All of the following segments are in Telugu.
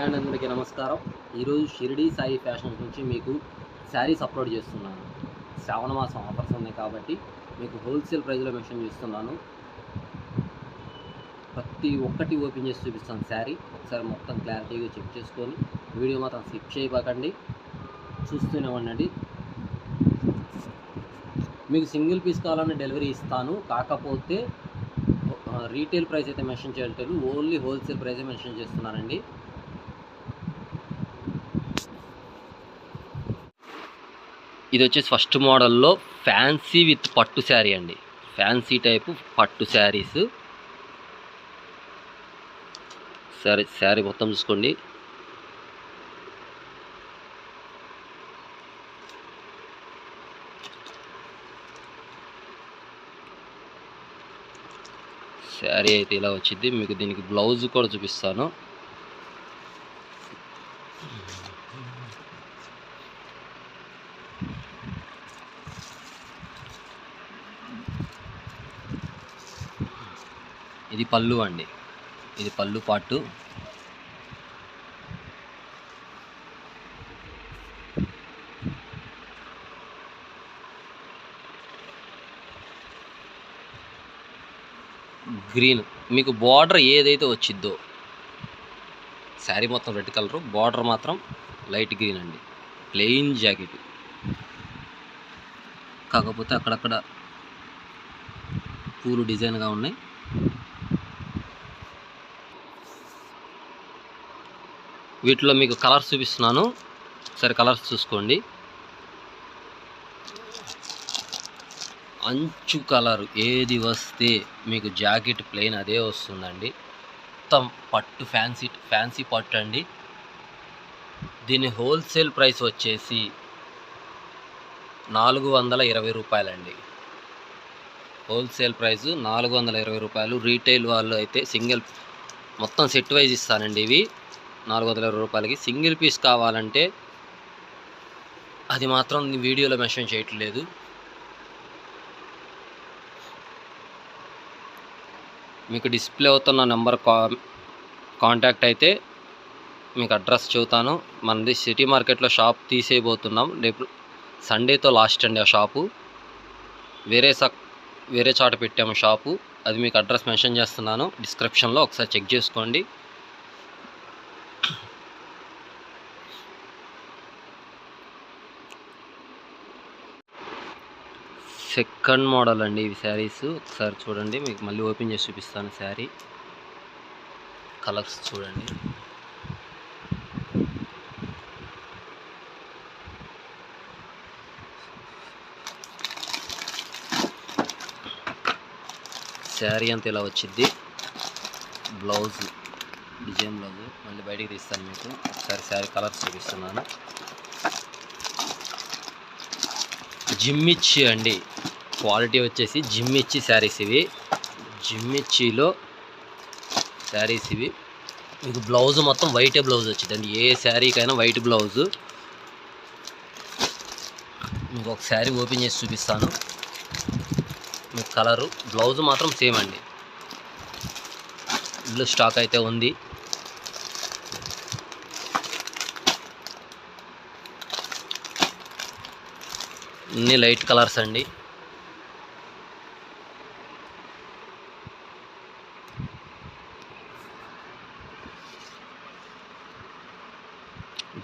అండ్ అందరికీ నమస్కారం. ఈరోజు షిరిడి సాయి ఫ్యాషన్స్ నుంచి మీకు శారీస్ అప్లోడ్ చేస్తున్నాను. శ్రావణ మాసం ఆఫర్స్ ఉన్నాయి కాబట్టి మీకు హోల్సేల్ ప్రైస్లో మెన్షన్ చేస్తున్నాను. ప్రతి ఒక్కటి ఓపెన్ చేసి చూపిస్తాను శారీ. ఒకసారి మొత్తం క్లారిటీగా చెక్ చేసుకొని వీడియో మాత్రం స్కిప్ చేయబాకండి. చూస్తూనే ఉండండి. మీకు సింగిల్ పీస్ కావాలని డెలివరీ ఇస్తాను. కాకపోతే రీటైల్ ప్రైస్ అయితే మెన్షన్ చేయట్లేదు. ఓన్లీ హోల్సేల్ ప్రైసే మెన్షన్ చేస్తున్నానండి. ఇది వచ్చేసి ఫస్ట్ మోడల్లో ఫ్యాన్సీ విత్ పట్టు శారీ అండి. ఫ్యాన్సీ టైపు పట్టు శారీస్. సరే శారీ మొత్తం చూసుకోండి. శారీ అయితే ఇలా వచ్చింది. మీకు దీనికి బ్లౌజ్ కూడా చూపిస్తాను. పళ్ళు అండి. ఇది పళ్ళు పాటు. గ్రీన్. మీకు బార్డర్ ఏదైతే వచ్చిద్దో శారీ మొత్తం రెడ్ కలర్ బార్డర్ మాత్రం లైట్ గ్రీన్ అండి. Plain jacket. కాకపోతే అక్కడక్కడ పూలు డిజైన్గా ఉన్నాయి. వీటిలో మీకు కలర్స్ చూపిస్తున్నాను. సరే కలర్స్ చూసుకోండి. అంచు కలర్ ఏది వస్తే మీకు జాకెట్ ప్లెయిన్ అదే వస్తుందండి. మొత్తం పట్టు ఫ్యాన్సీ ఫ్యాన్సీ పట్టు అండి. దీని హోల్సేల్ ప్రైస్ వచ్చేసి నాలుగు వందల ఇరవై రూపాయలండి. హోల్సేల్ ప్రైస్ నాలుగు వందల ఇరవై రూపాయలు. రీటైల్ వాళ్ళు అయితే సింగిల్ మొత్తం సెట్ వైజ్ ఇస్తానండి ఇవి. నాలుగు వందల ఇరవై రూపాయలకి సింగిల్ పీస్ కావాలంటే అది మాత్రం వీడియోలో మెన్షన్ చేయట్లేదు. మీకు డిస్ప్లే అవుతున్న నెంబర్ కా కాంటాక్ట్ అయితే మీకు అడ్రస్ చెబుతాను. మనది సిటీ మార్కెట్లో షాప్ తీసేయబోతున్నాం. రేపు సండేతో లాస్ట్ అండి ఆ షాపు. వేరే సక్ వేరే చోట పెట్టాము షాపు. అది మీకు అడ్రస్ మెన్షన్ చేస్తున్నాను. డిస్క్రిప్షన్లో ఒకసారి చెక్ చేసుకోండి. సెకండ్ మోడల్ అండి ఇవి శారీస్. ఒకసారి చూడండి మీకు మళ్ళీ ఓపెన్ చేసి చూపిస్తాను శారీ. కలర్స్ చూడండి. శారీ అంతా ఇలా వచ్చింది బ్లౌజ్ డిజైన్ బ్లౌజ్. మళ్ళీ బయటికి తీస్తాను మీకు. ఒకసారి శారీ కలర్స్ చూపిస్తున్నాను. జిమ్మిచ్చి అండి. క్వాలిటీ వచ్చేసి జిమ్మిచ్చి శారీస్ ఇవి. జిమ్మిచ్చిలో శారీస్ ఇవి. మీకు బ్లౌజ్ మొత్తం వైటే బ్లౌజ్ వచ్చిందండి. ఏ శారీకైనా వైట్ బ్లౌజు. మీకు ఒక శారీ ఓపెన్ చేసి చూపిస్తాను. మీకు కలరు. బ్లౌజ్ మాత్రం సేమ్ అండి. ఇల్లు స్టాక్ అయితే ఉంది. అన్ని లైట్ కలర్స్ అండి.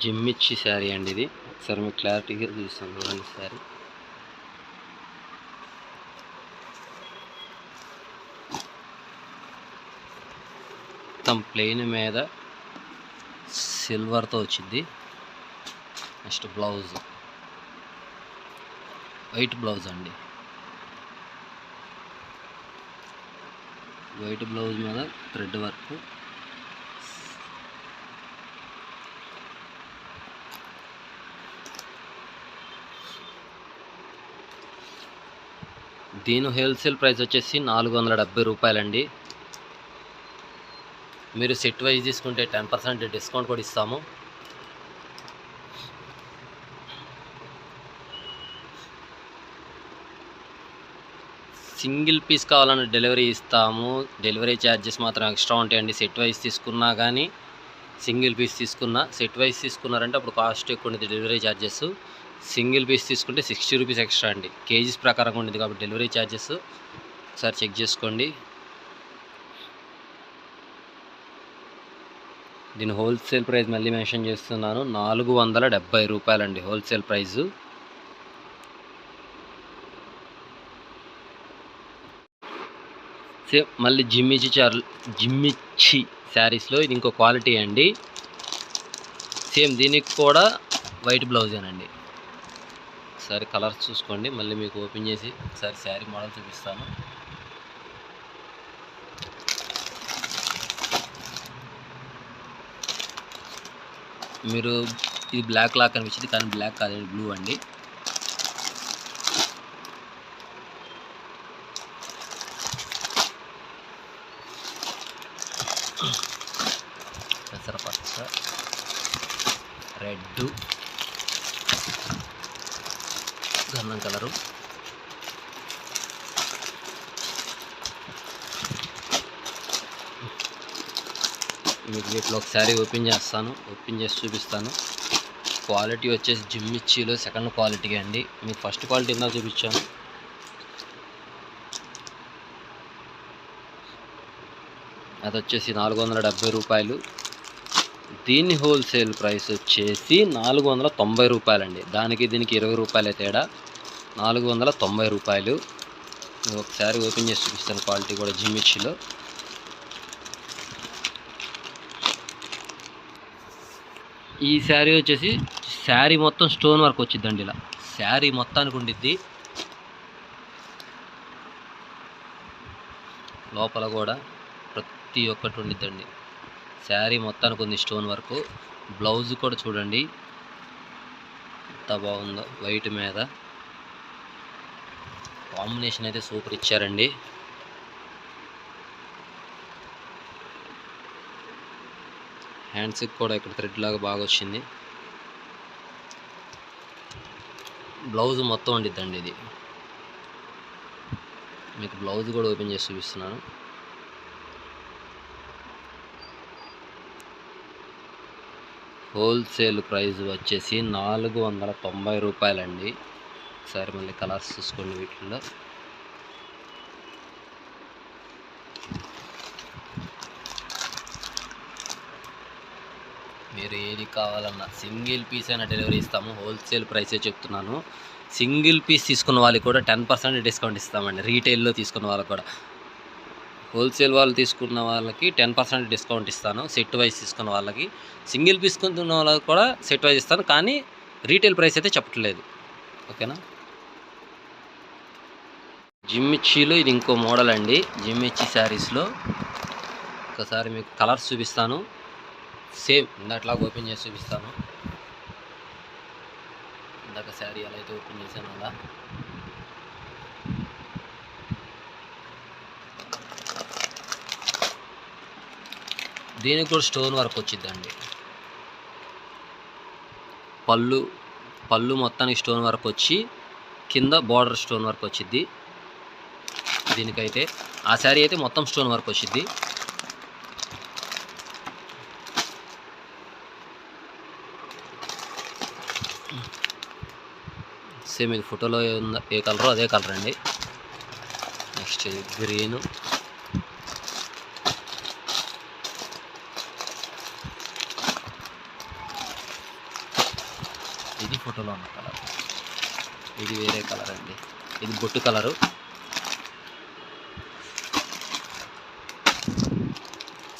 జిమ్మిచ్చి శారీ అండి ఇది. ఒకసారి మీకు క్లారిటీగా చూస్తాను చూడండి శారీ. మొత్తం ప్లెయిన్ మీద సిల్వర్తో వచ్చింది. నెక్స్ట్ బ్లౌజ్ వైట్ బ్లౌజ్ అండి. వైట్ బ్లౌజ్ మీద థ్రెడ్ వర్క్ దీని హోల్సేల్ ప్రైస్ వచ్చేసి నాలుగు వందల డెబ్బై రూపాయలండి. మీరు సెట్ వైజ్ తీసుకుంటే టెన్ పర్సెంట్ డిస్కౌంట్ కూడా ఇస్తాము. సింగిల్ పీస్ కావాలని డెలివరీ ఇస్తాము. డెలివరీ ఛార్జెస్ మాత్రం ఎక్స్ట్రా ఉంటాయండి సెట్ వైజ్ తీసుకున్నా కానీ. సింగిల్ పీస్ తీసుకున్న సెట్ వైజ్ తీసుకున్నారంటే అప్పుడు కాస్ట్ ఎక్కువ ఉండేది డెలివరీ ఛార్జెస్ సింగిల్ పీస్ తీసుకుంటే సిక్స్టీ రూపీస్ ఎక్స్ట్రా అండి. కేజీస్ ప్రకారంగా ఉండేది కాబట్టి డెలివరీ ఛార్జెస్ ఒకసారి చెక్ చేసుకోండి. దీని హోల్సేల్ ప్రైస్ మళ్ళీ మెన్షన్ చేస్తున్నాను. నాలుగు వందల డెబ్బై రూపాయలండి హోల్సేల్ ప్రైజు సేమ్ మళ్ళీ జిమ్మిచి చార్ జిమ్మిచ్చి శారీస్లో ఇది ఇంకో క్వాలిటీ అండి. సేమ్ దీనికి కూడా వైట్ బ్లౌజేనండి. ఒకసారి కలర్స్ చూసుకోండి. మళ్ళీ మీకు ఓపెన్ చేసి ఒకసారి శారీ మోడల్ చూపిస్తాను. మీరు ఇది బ్లాక్ లాక్ అనిపించింది కానీ బ్లాక్ కాదండి బ్లూ అండి. పెసరపచ్చ రెడ్ గంధం కలరు. మీకు వీటిలో ఒకసారి ఓపెన్ చేస్తాను. ఓపెన్ చేసి చూపిస్తాను. క్వాలిటీ వచ్చేసి జిమ్మిచ్చిలో సెకండ్ క్వాలిటీ అండి. మీకు ఫస్ట్ క్వాలిటీ ఇందాక చూపించాను. అది వచ్చేసి నాలుగు వందల డెబ్బై రూపాయలు. దీని హోల్సేల్ ప్రైస్ వచ్చేసి నాలుగు వందల తొంభై రూపాయలండి. దానికి దీనికి ఇరవై రూపాయలే తేడా. నాలుగు వందల తొంభై రూపాయలు. ఒకసారి ఓపెన్ చేసి చూపిస్తాను క్వాలిటీ కూడా జిమ్మిచ్చిలో. ఈ శారీ వచ్చేసి శారీ మొత్తం స్టోన్ వర్క్ వచ్చిందండి ఇలా. శారీ మొత్తానికి ఉండిద్ది. లోపల కూడా ప్రతి ఒక్కటి ఉండిద్దండి. శారీ మొత్తానికి ఉంది స్టోన్ వర్క్. బ్లౌజ్ కూడా చూడండి. ఎంత బాగుందో వైట్ మీద. కాంబినేషన్ అయితే సూపర్ ఇచ్చారండి. హ్యాండ్స్కి కూడా ఇక్కడ థ్రెడ్ లాగా బాగా వచ్చింది. బ్లౌజ్ మొత్తం ఉండిద్దండి ఇది. మీకు బ్లౌజ్ కూడా ఓపెన్ చేసి చూపిస్తున్నాను. హోల్సేల్ ప్రైస్ వచ్చేసి నాలుగు వందల తొంభై రూపాయలండి. ఒకసారి మళ్ళీ కలర్స్ చూసుకోండి వీటిల్లో. మీరు ఏది కావాలన్నా సింగిల్ పీస్ అయినా డెలివరీ ఇస్తాము. హోల్సేల్ ప్రైసే చెప్తున్నాను. సింగిల్ పీస్ తీసుకున్న వాళ్ళకి కూడా టెన్ పర్సెంట్ డిస్కౌంట్ ఇస్తామండి. రీటైల్లో తీసుకున్న వాళ్ళకి కూడా. హోల్సేల్ వాళ్ళు తీసుకున్న వాళ్ళకి టెన్ పర్సెంట్ డిస్కౌంట్ ఇస్తాను సెట్ వైజ్ తీసుకున్న వాళ్ళకి. సింగిల్ పీస్ వాళ్ళకి కూడా సెట్ వైజ్ ఇస్తాను కానీ రీటైల్ ప్రైస్ అయితే చెప్పట్లేదు. ఓకేనా? జిమ్మిచ్చిలో ఇది ఇంకో మోడల్ అండి. జిమ్మిచ్చి శారీస్లో ఒకసారి మీకు కలర్స్ చూపిస్తాను. సేమ్ ఇందాట్లా ఓపెన్ చేసి చూపిస్తాను. ఇందాక శారీ ఎలా అయితే ఓపెన్ చేశాను అలా. దీనికి కూడా స్టోన్ వర్క్ వచ్చిందండి పళ్ళు పళ్ళు మొత్తానికి స్టోన్ వర్క్ వచ్చి కింద బార్డర్ స్టోన్ వర్క్ వచ్చింది దీనికైతే ఆ శారీ అయితే మొత్తం స్టోన్ వర్క్ వచ్చింది సేమ్ ఇది ఫోటోలో ఏ ఏ కలరో అదే కలర్ అండి నెక్స్ట్ గ్రీను. ఫోటోలో ఉన్న కలర్. ఇది వేరే కలర్ అండి. ఇది బొట్టు కలరు.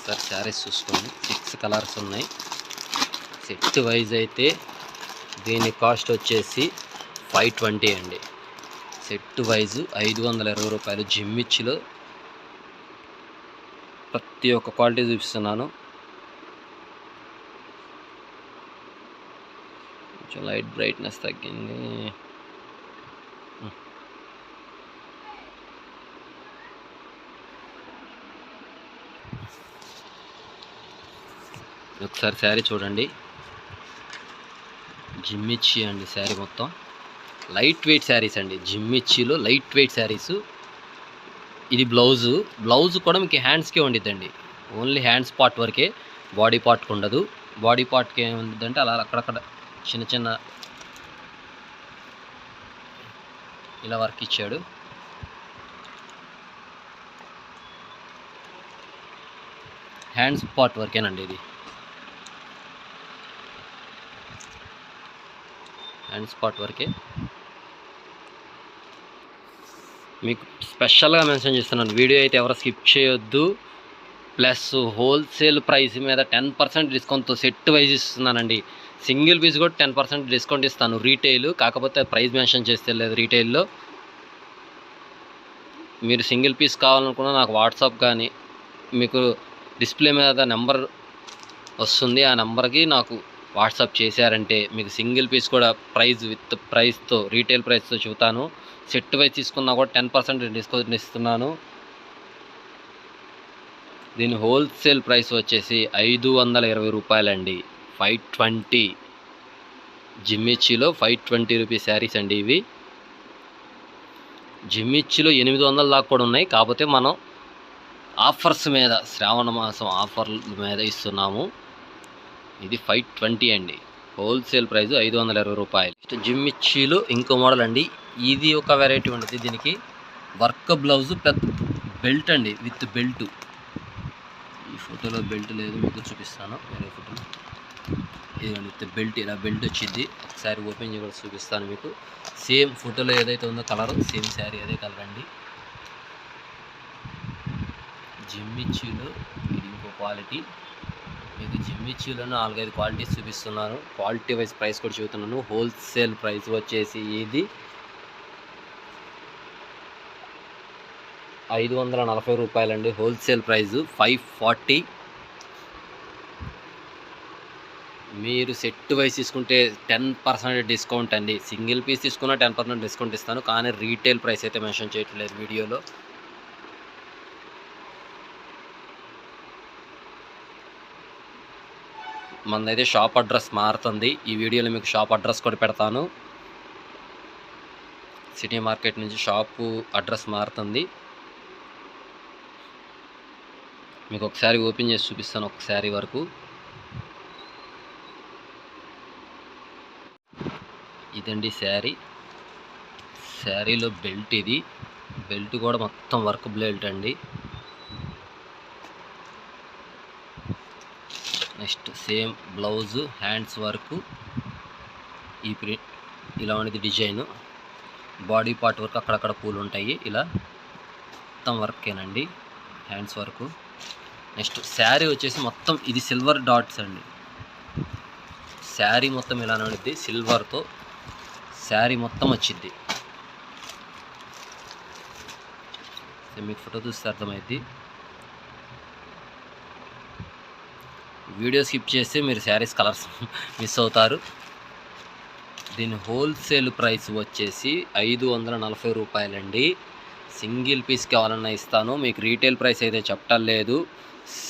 సార్ శారీస్ చూసుకోండి. సిక్స్ కలర్స్ ఉన్నాయి. సెట్ వైజ్ అయితే దీని కాస్ట్ వచ్చేసి ఫైవ్ ట్వంటీ అండి. సెట్ వైజ్ ఐదు వందల ఇరవై రూపాయలు. జిమ్మిచ్చిలో ప్రతి ఒక్క క్వాలిటీ చూపిస్తున్నాను. కొంచెం లైట్ బ్రైట్నెస్ తగ్గింది. ఒకసారి శారీ చూడండి. జిమ్మిచ్చి అండి శారీ మొత్తం. లైట్ వెయిట్ శారీస్ అండి. జిమ్మిచ్చిలో లైట్ వెయిట్ శారీస్. ఇది బ్లౌజు. బ్లౌజ్ కూడా మీకు హ్యాండ్స్కే ఉండిద్దండి. ఓన్లీ హ్యాండ్స్ పార్ట్ వరకే బాడీ పార్ట్కి ఉండదు. బాడీ పార్ట్కి ఏముందంటే అలా అక్కడక్కడ చిన్న చిన్న ఇలా వర్క్ ఇచ్చాడు. హ్యాండ్స్ పార్ట్ వర్కేనండి ఇది. హ్యాండ్ స్పాట్ వరకే మీకు స్పెషల్గా మెన్షన్ చేస్తున్నాను. వీడియో అయితే ఎవరు స్కిప్ చేయొద్దు. ప్లస్ హోల్సేల్ ప్రైస్ మీద టెన్ పర్సెంట్ డిస్కౌంట్తో సెట్ వైజ్ ఇస్తున్నానండి. సింగిల్ పీస్ కూడా టెన్ పర్సెంట్ డిస్కౌంట్ ఇస్తాను రీటైల్ కాకపోతే ప్రైస్ మెన్షన్ చేస్తే లేదు రీటైల్లో. మీరు సింగిల్ పీస్ కావాలనుకున్నా నాకు వాట్సాప్ కానీ మీకు డిస్ప్లే మీద నెంబర్ వస్తుంది ఆ నెంబర్కి నాకు వాట్సాప్ చేశారంటే మీకు సింగిల్ పీస్ కూడా ప్రైస్ విత్ ప్రైస్తో రీటైల్ ప్రైస్తో చెబుతాను. సెట్ వైజ్ తీసుకున్నా కూడా టెన్ పర్సెంట్ డిస్కౌంట్ ఇస్తున్నాను. దీని హోల్సేల్ ప్రైస్ వచ్చేసి ఐదు వందల ఇరవై రూపాయలండి. Five twenty. జిమ్మిచ్చిలో five twenty rupees saris అండి ఇవి. జిమ్మిచ్చిలో ఎనిమిది వందల దాకా కూడా ఉన్నాయి. కాకపోతే మనం ఆఫర్స్ మీద శ్రావణ మాసం ఆఫర్ల మీద ఇస్తున్నాము. ఇది ఫైవ్ ట్వంటీ అండి. హోల్సేల్ ప్రైస్ ఐదు వందల ఇరవై రూపాయలు. నెక్స్ట్ జిమ్మిచ్చిలో ఇంకో మోడల్ అండి. ఇది ఒక వెరైటీ ఉంటుంది దీనికి. వర్క్ బ్లౌజ్ పెద్ద బెల్ట్ అండి విత్ బెల్ట్. ఈ ఫోటోలో బెల్ట్ లేదు మీకు చూపిస్తాను. వేరే ఫోటోలో. ఇదిగోండి బెల్ట్ ఇలా బెల్ట్ వచ్చింది. ఒకసారి ఓపెన్ చేయడం చూపిస్తాను మీకు. సేమ్ ఫోటోలో ఏదైతే ఉందో కలర్ సేమ్ శారీ అదే కలర్ అండి. జిమ్మిచ్చులో ఇది ఇంకో క్వాలిటీ మీకు జిమ్మిచ్చులో నాలుగైదు క్వాలిటీస్ చూపిస్తున్నాను. క్వాలిటీ వైజ్ ప్రైస్ కూడా చూపుతున్నాను. హోల్సేల్ ప్రైస్ వచ్చేసి ఇది ఐదు వందల నలభై రూపాయలండి. హోల్సేల్ ప్రైస్ ఫైవ్ ఫార్టీ మీరు సెట్ వైజ్ తీసుకుంటే టెన్ పర్సెంట్ డిస్కౌంట్ అండి. సింగిల్ పీస్ తీసుకున్నా టెన్ పర్సెంట్ డిస్కౌంట్ ఇస్తాను. కానీ రీటైల్ ప్రైస్ అయితే మెన్షన్ చేయట్లేదు వీడియోలో. మనదైతే షాప్ అడ్రస్ మారుతుంది. ఈ వీడియోలో మీకు షాప్ అడ్రస్ కూడా పెడతాను. సిటీ మార్కెట్ నుంచి షాపు అడ్రస్ మారుతుంది. మీకు ఒకసారి ఓపెన్ చేసి చూపిస్తాను. ఒకసారి వరకు ఇదండి శారీ. శారీలో బెల్ట్ ఇది. బెల్ట్ కూడా మొత్తం వర్క్ బెల్ట్ అండి. Next same blouse hands work. ఈ ప్రింట్ ఇలా ఉన్నది డిజైన్. బాడీ పార్ట్ వర్క్ అక్కడక్కడ పూలు ఉంటాయి. ఇలా మొత్తం వర్కేనండి. Hands work. నెక్స్ట్ శారీ వచ్చేసి మొత్తం ఇది సిల్వర్ డాట్స్ అండి. శారీ మొత్తం ఇలానే ఉండిద్ది సిల్వర్తో శారీ మొత్తం వచ్చింది. మీకు ఫోటో చూస్తే అర్థమైద్ది. వీడియో స్కిప్ చేస్తే మీరు శారీస్ కలర్స్ మిస్ అవుతారు. దీని హోల్సేల్ ప్రైస్ వచ్చేసి ఐదు వందల నలభై రూపాయలండి. సింగిల్ పీస్ కావాలన్నా ఇస్తాను. మీకు రీటైల్ ప్రైస్ అయితే చెప్పటం లేదు.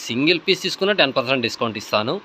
సింగిల్ పీస్ తీసుకున్న టెన్ పర్సెంట్ డిస్కౌంట్ ఇస్తాను.